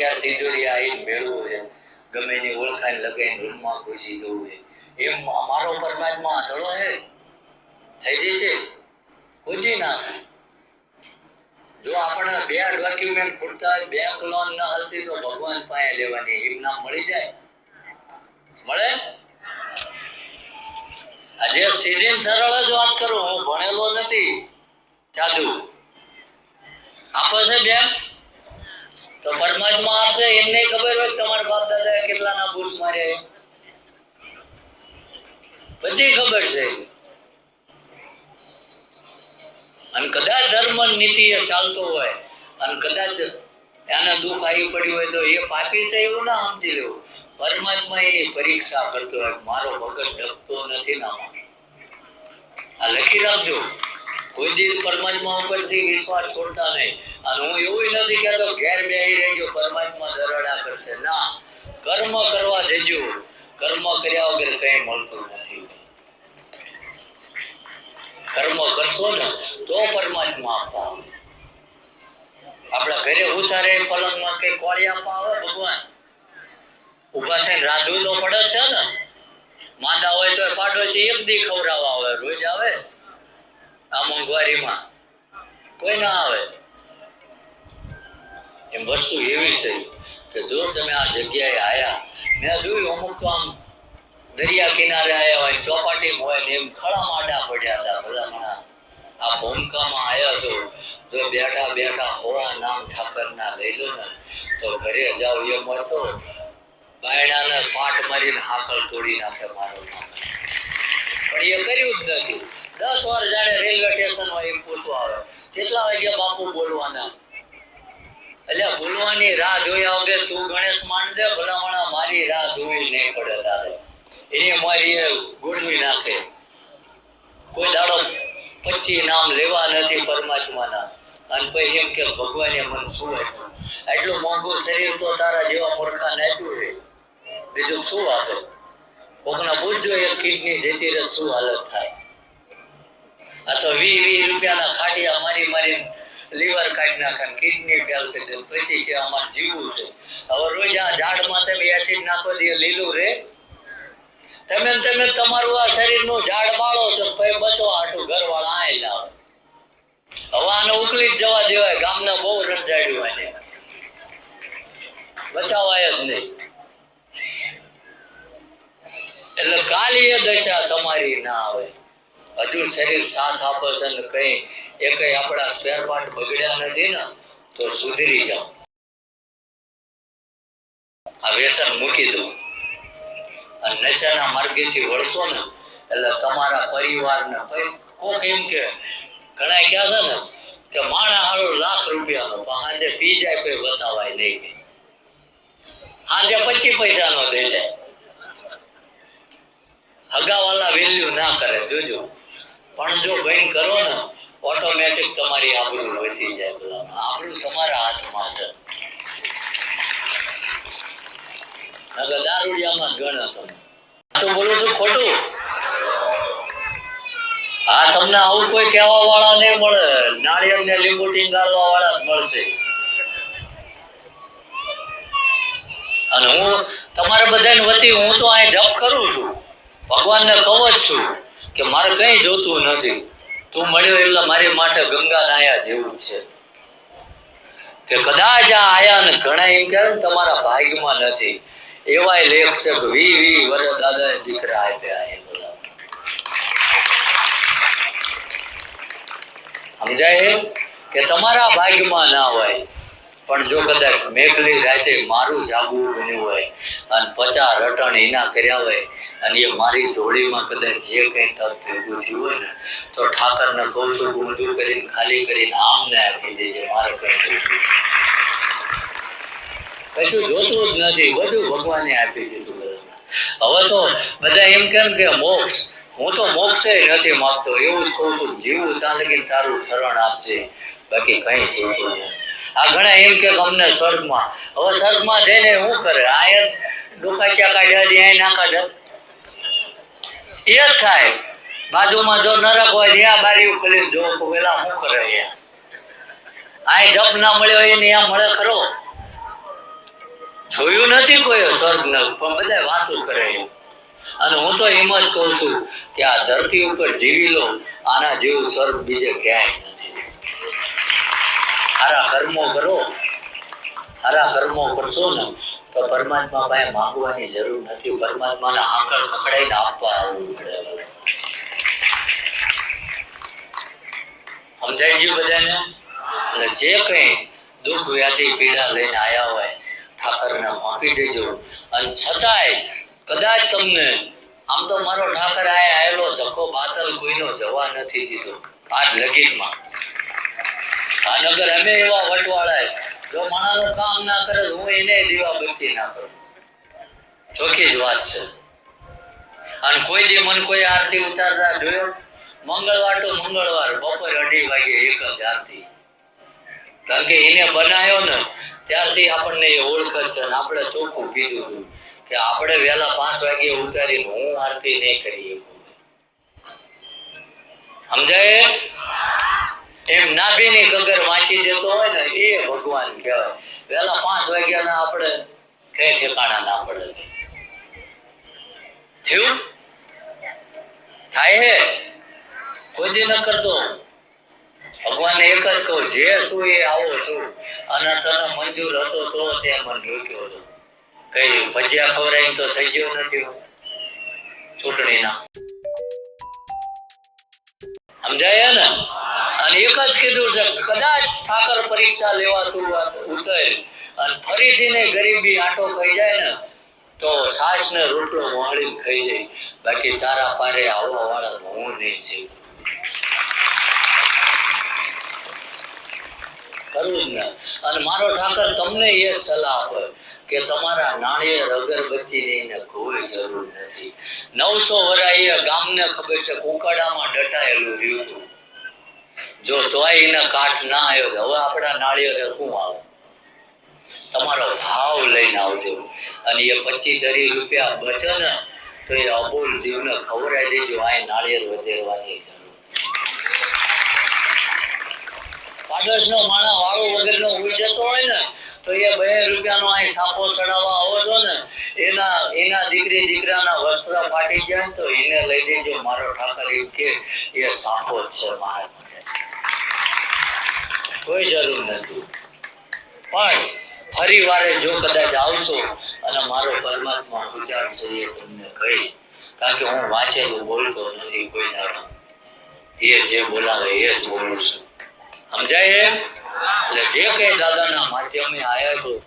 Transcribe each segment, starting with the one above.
તૈયાર તિજોરિયા એ મેળવું છે. ગમે એની ઓળખાણ લગે રૂમમાં ઘૂસી જવું છે. એમ અમારો પરમાત્મા આંધળો છે. થઈ જશે. કોઈ ના થાય. જો આપણે બે ડોક્યુમેન્ટ ખૂટતા બેંક લોન ન હતી તો ભગવાન પાસે લેવાની એમ નામ મળી જાય. મળે? આજે સીધી સરળ જ વાત કરું. હું ભણેલો નથી. જાદુ. આપે છે બેન? તો પરમાત્મા આપશે, એમને ખબર હોય તમારા બાપ દાદાએ કેટલાના બુશ માર્યા બધી ખબર છે. અને કદાચ ધર્મ નીતિ ચાલતો હોય, અને કદાચ એને દુઃખ આવી પડ્યું હોય તો એ પાપી છે એવું ના સમજી લેવું. પરમાત્મા એની પરીક્ષા કરતો હોય, મારો ભગત ડરતો નથી ના. આ લખી રાખજો. કોઈ દિવસ પરમાત્મા ઉપરથી વિશ્વાસ છોડતા નહીં. અને હું એવું નથી કહેતો, ઘેર બેહી રહેજો, પરમાત્મા દરડા કરશે. ના, કર્મ કરવા દેજો. કર્મ કર્યા વગર કઈ મળતું નથી. કર્મ કરશો ને, તો પરમાત્મા આપતા. આપણા ઘરે ઉતારે પલંગમાં કઈ કોળી આપવા આવે ભગવાન? ઊભા થઈને રાંધવું તો પડે છે ને? માંદા હોય તો પાડોશી એક દી ખવડાવવા આવે, રોજ આવે? આ મોંઘવારીમાં કોઈ ના આવે. એમ વસ્તુ એવી છે કે જો તમે આ જગ્યાએ આયા, મેં જોયું અમુક તો આમ દરિયા કિનારે આવ્યા હોય, ચોપાટી હોય ને એમ ખળા માડા પડ્યા હતા ભલામણા આ ભૂમકામાં આવ્યા છો, જો બેઠા બેઠા હોવા નામ ઠાકરના લઈ લો ને, તો ઘરે જાઓ, એ મળતો. બાયડાને પાટ મારીને હાકલ તોડી નાખે મારો પણ એ કર્યું જ નથી. દસ વાર જાણે રેલવે સ્ટેશન હોય એમ પૂછવા આવે. કેટલા વાગ્યા બાપુ બોલવાના? એટલે બોલવાની રાહ જોયા વગર તું ગણેશ માંડ દે, ભલામણા મારી રાહ જોવી નહીં પડે તારે. એને મારી એ ગોઠવી નાખે. કોઈ દાડો પચી નામ લેવા નથી પરમાત્માના. અને પછી એમ કે ભગવાને મન શું આપ્યું? એટલું મોંઘું શરીર તો તારા જેવા મૂર્ખા આપ્યું છે. બીજું શું આપે? કોકના પૂછજો એક કિડની જતી રહે શું હાલત થાય? આ તો વી વી રૂપિયાના ખાટિયા મારી મારી લીવર કાઢી નાખે, કિડની ફેલ કરી દે પછી કે આમાં જીવવું છે. હવે રોજ આ ઝાડમાં તમે એસિડ નાખો દે લીલું રે. તમે તમે તમારું આ શરીરનું ઝાડ બાળો છો પછી બચો, હાટું ઘરવાળા આયેલા આવે. હવે આને ઉકલી જ જવા દેવાય, ગામના બહુ રંજાડ્યું આને. બચાવાય જ નહીં. એટલે કાલી એ દશા તમારી ના આવે. હજુ શરીર સાથ આપે છે ને કઈ એ કઈ આપણા સ્પેર પાર્ટ બગડ્યા નથી ને, તો સુધરી જાઓ. આ વ્યસન મૂકી દો. અને નશાના માર્ગેથી વળશો ને, એટલે તમારા પરિવારને કોક એમ કે ઘણા કહે છે ને, કે માણા હારો લાખ રૂપિયાનો, પણ આજે પી જાય કોઈ બતાવાય નહીં. આજે પચીસ પૈસાનો દઈ જાય હગાવાલા વેલ્યુ ના કરે, જોજો. પણ જો બહેન કરો ને ઓટોમેટિક તમારી આબરૂ વધી જાય. બધા આબરૂ તમારા હાથમાં છે. નગર દારૂડિયામાં ગણો તમે. તો બોલું છું ખોટું? હા, તમને આવું કોઈ કહેવા વાળા નહીં મળે. નાળિયેર ને લીંબુ ટીંગાળવા વાળા મળશે. અને હું તમારા બધાને વતી હું તો અહીં જપ કરું છું. ભગવાનને કહું જ છું. કે મારે કઈ જોતું નથી. તું મળ્યો એટલે મારી માટે ગંગા નાયા જેવું છે. કે કદાચ આ આયા ને ઘણા એમ કહે તમારા ભાગ્યમાં નથી. એવાય લેખ છે વી વી વર દાદા દીકરા આપ્યા એ સમજાય કે તમારા ભાગ્યમાં ના હોય, પણ જો કદાચ મેઘલી રાતે મારું જાગવું બન્યું હોય, અને પચાસ રટણ એના કર્યા હોય અને એ મારી ધોળીમાં કદાચ જે કંઈ તપ ભેગું હોય ને, તો ઠાકરને કહું છું ઊંધું કરીને ખાલી કરીને આમને આપી દેજે, મારે કંઈ કશું જોતું જ નથી, બધું ભગવાને આપી દીધું બધાને. હવે તો બધા એમ કેમ કે મોક્ષ, હું તો મોક્ષે નથી માગતો, એવું જ કહું છું, જીવું ત્યાં લગી તારું શરણ આપજે, બાકી કઈ જોતું નથી. આ ઘણા એમ કે અમને સ્વર્ગમાં, હવે સ્વર્ગમાં જઈને શું કરે? આયત ડોકાચા કાઢ્યા દે અહીં જ થાય બાજુમાં જો નરક હોય, ત્યાં બારી ખોલી જો પેલા શું કરે આ જપ ના મળ્યો એને ત્યાં મળે ખરો. જોયું નથી કોઈ સ્વર્ગ ન પણ બધા વાતો કરે અને હું તો એમ જ કહું છું કે આ ધરતી ઉપર જીવી લો, આના જેવું સ્વર્ગ બીજે ક્યાંય નથી. સારા કર્મો કરો. સારા કર્મો કરશો ને તો પરમાત્મા પાસે માંગવાની જરૂર નથી. પરમાત્માના આંકડ પકડાઈને આપવા આવવું પડે. સમજાય ગયું બધાને? એટલે જે કઈ દુઃખ, વ્યાધિ, પીડા લઈને આયા હોય, ઠાકરને માપી દેજો. અને છતાંય કદાચ તમને, આમ તો મારો ઠાકર આય આવેલો, ધક્કો બાતલ કોઈનો જવા નથી દીધો. આજ લગીનમાં. આ નગર અમે એવા વટવાળા જો માણાનું કામ ના કરે હું એને દીવા બત્તી ના કરું. ચોખ્ખી જ વાત છે. અને કોઈ જે મન કોઈ આરતી ઉતારતા જોયો? મંગળવાર તો મંગળવાર, બપોર અઢી વાગે એક જ આરતી. કારણ કે એને બનાવ્યો ને, ત્યારથી આપણને એ ઓળખ છે ને આપણે ચોખ્ખું કીધું હતું કે આપણે વહેલા પાંચ વાગે ઉતારીને હું આરતી નહીં કરી સમજાય? એમ નાભીની ગગર વાંચી દેતો હોય ને, એ ભગવાન કહેવાય. વહેલા પાંચ વાગ્યાના આપણે કે ઠેકાણા ના પડે. થયું? થાય હે? કોઈ ન કરતો. ભગવાન એક જ કહું, જે શું એ આવો છું. અને તને મંજૂર હતો તો તે મને રોક્યો હતો. કઈ ભજીયા ખવડાઈ તો થઈ ગયો નથી ચૂંટણીના. સમજાય ને? અને એક જ કીધું છે, કદાચ સાકર પરીક્ષા લેવાતું ઉતર અને ફરીથી ને ગરીબી આટો ખાઈ જાય ને, તો સાસ ને રોટલો મોહળી ખાઈ જાય. બાકી તારા પારે આવવા વાળા હું નહીં છે કરવું જ ને. અને મારો ઠાકર તમને એ સલાહ આપે કે તમારા નાળિયેર અગરબત્તીની એને કોઈ જરૂર નથી. નવસો વરાય એ ગામને ખબર છે, કુકડામાં ડટાયેલું રહ્યું હતું. જો તોય એના કાટ ના આવ્યો હવે આપણા નાળિયેરે શું આવે? તમારો ભાવ લઈને આવજો. અને એ પચીસ દરી રૂપિયા બચે ને, તો એ અબોલ જીવને ખવડાવી દેજો આ નાળિયેર વધેરવાની પાડોશનો માણસ વાળો વગરનો ઉઈ જતો હોય ને, તો એ બે રૂપિયાનો અહીં સાપો ચડાવવા આવો છો ને, એના એના દીકરી દીકરાના વસ્ત્ર ફાટી જાય તો એને લઈ દેજો. મારો ઠાકર એવું કે, એ સાપો છે મારા. કોઈ જરૂર નથી. પણ ફરી વારે જો કદાચ આવશો અને મારો પરમાત્મા ઉજાડશે એ તમને કહીશ કારણ કે હું વાંચેલું બોલતો નથી કોઈ દાડો. એ જે બોલાવે એ જ બોલું છું. સમજાય? એટલે જે કઈ દાદાના માધ્યમે આવ્યા છો,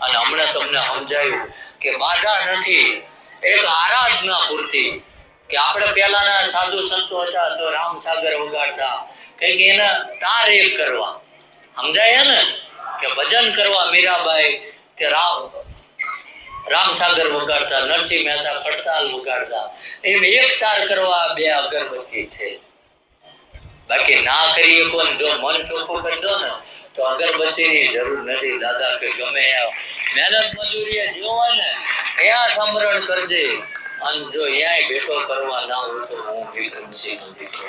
અને હમણાં તમને સમજાયું કે બાધા નથી, એક આરાધના પૂરતી, કે આપણે પહેલાના સાધુ સંતો હતા તો રામ સાગર વગાડતા કંઈક એને તાર એક કરવા. સમજાય ને? કે ભજન કરવા મીરાબાઈ, કે રામ, રામસાગર વગાડતા, નરસિંહ મહેતા પડતાલ વગાડતા. એમ એક તાર કરવા બે અગરબત્તી છે. બાકી ના કરીએ કોણ? જો મન ચોખ્ખું કરી દો ને, તો અગરબત્તીની જરૂર નથી. દાદા કે ગમે મહેનત મજૂરીએ જીવો ને, ત્યાં સમરણ કરજે. અને જો ત્યાં ભેટો કરવા ના હોય તો હું વિક્રમસિંહ દીકરો.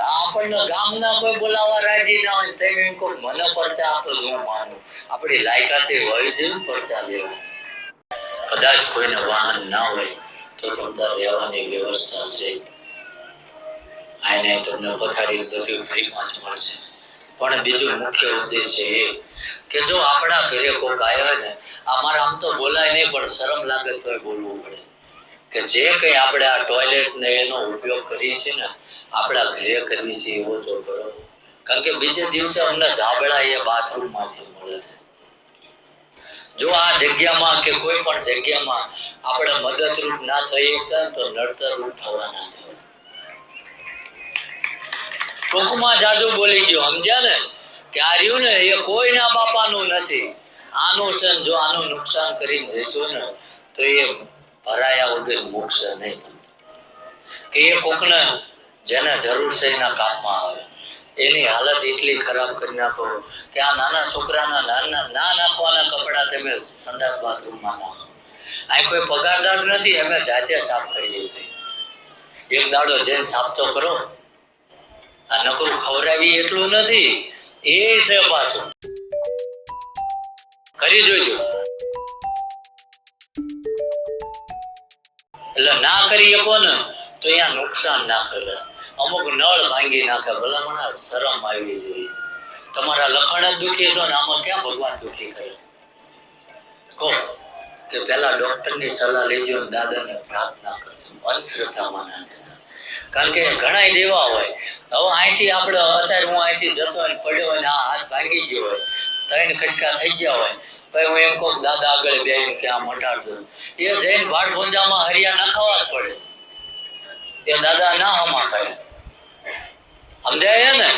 આપણને ગામના કોઈ બોલાવા રાજી ના હોય તેમ એમ કોઈ મને પરચા આપો, હું માનું. આપણી લાયકાતે હોય જેવું પરચા લેવા. કદાચ કોઈને વાહન ના હોય તો તમને રહેવાની વ્યવસ્થા છે. આને તમને પથારી બધું ફ્રીમાં જ મળશે. પણ બીજું મુખ્ય ઉદ્દેશ એ કે જો આપણા ઘરે કોક આવ્યો ને, અમારા આમ તો બોલાય નહીં, પણ શરમ લાગે તો બોલવું પડે. કે જે કંઈ આપણે આ ટોયલેટ ને એનો ઉપયોગ કરીએ છીએ ને આપણા ઘરે કરીએ છીએ એવો તો કરો કારણ કે બીજે દિવસે અમને ધાબળા એ બાથરૂમમાંથી મળે છે. જો આ જગ્યામાં કે કોઈ પણ જગ્યામાં આપણે મદદરૂપ ના થઈ શકતા તો નડતરરૂપ થવાના છે. ટૂંકમાં જાદુ બોલી ગયો સમજ્યા ને? કે આ રહ્યું ને, એ કોઈના બાપાનું નથી. આનું છે જો આનું નુકસાન કરી જઈશું ને, તો એ ભરાયા વગર મૂકશે નહીં કે એ કોકને જેને જરૂર છે એના કામમાં આવે. એની હાલત એટલી ખરાબ કરી નાખો કે આ નાના છોકરાના નાના ના નાખવાના કપડાં તમે સંડાસ બાથરૂમમાં નાખો. અહીં કોઈ પગારદાર નથી, અમે જાતે સાફ કરી છીએ. એક દાડો જેમ સાફ તો કરો. આ નકરું ખવડાવી એટલું નથી, એ છે પાછું. કરી જોઈજો એટલે ના કરી શકો ને તો અહીંયા નુકસાન ના કરે. અમુક નળ ભાંગી નાખે, ભલામણ શરમ આવી જોઈએ તમારા લખણ જ દુખી છો ને આમાં ક્યાં ભગવાન દુખી કરે? કહો કે પેલા ડોક્ટરની સલાહ લેજો ને દાદાને પ્રાર્થના કરજો. અંધશ્રદ્ધામાં ના કારણ કે ઘણા દેવા હોય. હવે અહીંથી આપણે, અત્યારે હું અહીંથી જતો હોય પડ્યો હોય ને આ હાથ ભાંગી ગયો હોય, ત્રણ કટકા થઈ ગયા હોય પછી હું એમ કહું દાદા આગળ બે કે આ મટાડજો એ જઈને ભાડ ભોંજામાં હરિયા ખાવા જ પડે. એ દાદા ના હમા કરે સમજાય ને?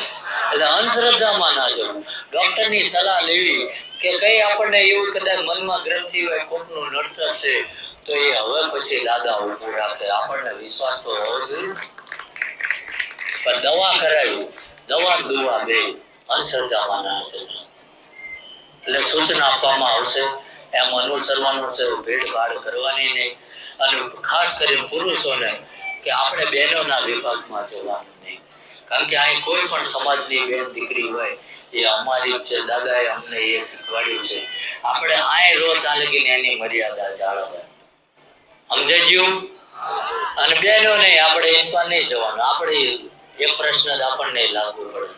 એટલે અંધશ્રદ્ધામાં ના જવું. ડોક્ટરની સલાહ લેવી કે કઈ આપણને એવું કદાચ મનમાં ગ્રંથિ હોય, કોકનું નડતર છે, તો એ હવે પછી દાદા ઉભું રાખે. આપણને વિશ્વાસ તો હોવો જોઈએ. પણ દવા કરાવી, દવા દુવા બે અંધશ્રદ્ધામાં ના જવું. એટલે સૂચના આપવામાં આવશે. એમ અનુસરવાનું છે ભેદભાવ કરવાની નહીં. અને ખાસ કરીને પુરુષોને કે આપણે બહેનોના વિભાગમાં જવાનું. કારણ કે અહીં કોઈ પણ સમાજની બેન દીકરી હોય, એ અમારી છે, દાદાએ અમને એ શીખવાડ્યું છે. આપણે અહીં રો ત્યાં લગીને એની મર્યાદા જાળવે સમજાયું અને બહેનોને આપણે એ પણ નહીં જવાનું. આપણે એક પ્રશ્ન જ આપણને લાગુ પડે.